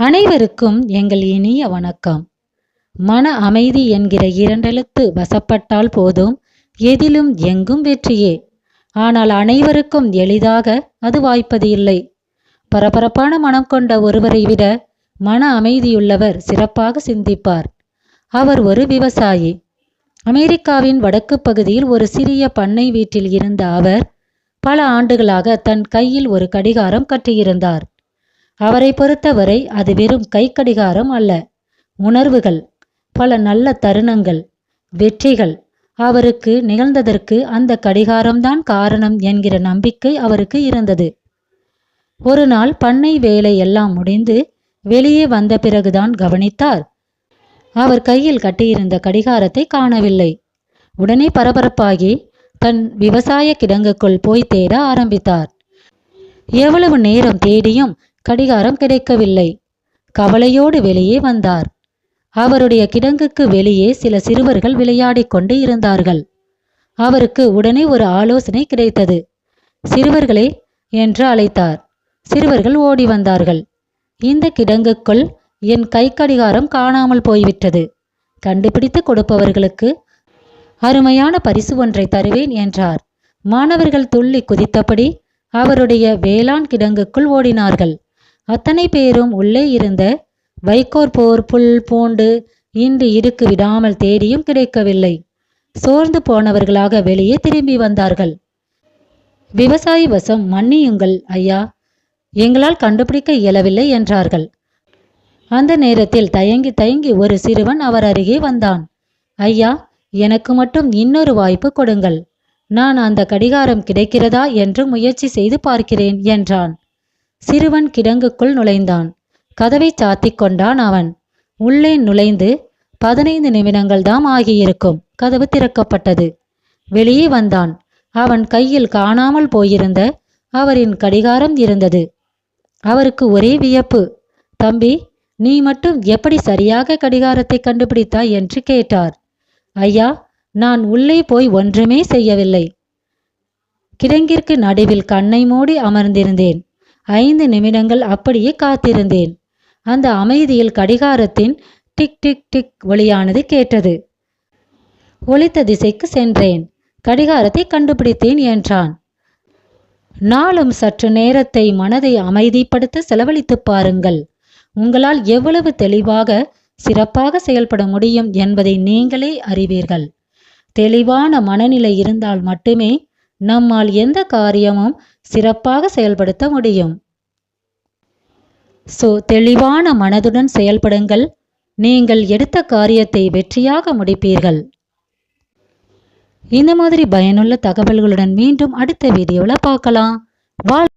அனைவருக்கும் எங்கள் இனிய வணக்கம். மன அமைதி என்கிற இரண்டெழுத்து வசப்பட்டால் போதும் எதிலும் எங்கும் வெற்றியே. ஆனால் அனைவருக்கும் எளிதாக அது வாய்ப்பது இல்லை. பரபரப்பான மனம் கொண்ட ஒருவரை விட மன அமைதியுள்ளவர் சிறப்பாக சிந்திப்பார். அவர் ஒரு விவசாயி. அமெரிக்காவின் வடக்கு பகுதியில் ஒரு சிறிய பண்ணை வீட்டில் இருந்த அவர் பல ஆண்டுகளாக தன் கையில் ஒரு கடிகாரம் கட்டியிருந்தார். அவரை பொறுத்தவரை அது வெறும் கை கடிகாரம் அல்ல. உணர்வுகள் பல நல்ல தருணங்கள் வெற்றிகள் அவருக்கு நிகழ்ந்ததற்கு அந்த கடிகாரம்தான் காரணம் என்கிற நம்பிக்கை அவருக்கு இருந்தது. ஒரு நாள் பண்ணை வேலை எல்லாம் முடிந்து வெளியே வந்த பிறகுதான் கவனித்தார். அவர் கையில் கட்டியிருந்த கடிகாரத்தை காணவில்லை. உடனே பரபரப்பாகி தன் விவசாய கிடங்குக்குள் போய் தேட ஆரம்பித்தார். எவ்வளவு நேரம் தேடியும் கடிகாரம் கிடைக்கவில்லை. கவலையோடு வெளியே வந்தார். அவருடைய கிடங்குக்கு வெளியே சில சிறுவர்கள் விளையாடிக் கொண்டு இருந்தார்கள். அவருக்கு உடனே ஒரு ஆலோசனை கிடைத்தது. சிறுவர்களே என்று அழைத்தார். சிறுவர்கள் ஓடி வந்தார்கள். இந்த கிடங்குக்குள் என் கை கடிகாரம் காணாமல் போய்விட்டது. கண்டுபிடித்து கொடுப்பவர்களுக்கு அருமையான பரிசு ஒன்றை தருவேன் என்றார். மாணவர்கள் துள்ளி குதித்தபடி அவருடைய வேளாண் கிடங்குக்குள் ஓடினார்கள். அத்தனை பேரும் உள்ளே இருந்த வைக்கோற் போர் புல் பூண்டு இன்று இருக்கு விடாமல் தேடியும் கிடைக்கவில்லை. சோர்ந்து போனவர்களாக வெளியே திரும்பி வந்தார்கள். விவசாயி வசம் மன்னியுங்கள் ஐயா எங்களால் கண்டுபிடிக்க இயலவில்லை என்றார்கள். அந்த நேரத்தில் தயங்கி தயங்கி ஒரு சிறுவன் அவர் அருகே வந்தான். ஐயா எனக்கு மட்டும் இன்னொரு வாய்ப்பு கொடுங்கள். நான் அந்த கடிகாரம் கிடைக்கிறதா என்று முயற்சி செய்து பார்க்கிறேன் என்றான். சிறுவன் கிடங்குக்குள் நுழைந்தான். கதவை சாத்திக் கொண்டான் அவன். உள்ளே நுழைந்து பதினைந்து நிமிடங்கள் தாம் ஆகியிருக்கும். கதவு திறக்கப்பட்டது. வெளியே வந்தான். அவன் கையில் காணாமல் போயிருந்த அவரின் கடிகாரம் இருந்தது. அவருக்கு ஒரே வியப்பு. தம்பி நீ மட்டும் எப்படி சரியாக கடிகாரத்தை கண்டுபிடித்தாய்? என்று கேட்டார். ஐயா நான் உள்ளே போய் ஒன்றுமே செய்யவில்லை. கிடங்கிற்கு நடுவில் கண்ணை மூடி அமர்ந்திருந்தேன். ஐந்து நிமிடங்கள் அப்படியே காத்திருந்தேன். அந்த அமைதியில் கடிகாரத்தின் டிக் டிக் டிக் ஒளியானது கேட்டது. ஒளித்த திசைக்கு சென்றேன். கடிகாரத்தை கண்டுபிடித்தேன் என்றான். நாளும் சற்று நேரத்தை மனதை அமைதிப்படுத்த செலவழித்து பாருங்கள். உங்களால் எவ்வளவு தெளிவாக சிறப்பாக செயல்பட முடியும் என்பதை நீங்களே அறிவீர்கள். தெளிவான மனநிலை இருந்தால் மட்டுமே நம்மால் எந்த காரியமும் சிறப்பாக செயல்படுத்த முடியும். சோ தெளிவான மனதுடன் செயல்படுங்கள். நீங்கள் எடுத்த காரியத்தை வெற்றியாக முடிப்பீர்கள். இந்த மாதிரி பயனுள்ள தகவல்களுடன் மீண்டும் அடுத்த வீடியோவில் பார்க்கலாம். வாழ்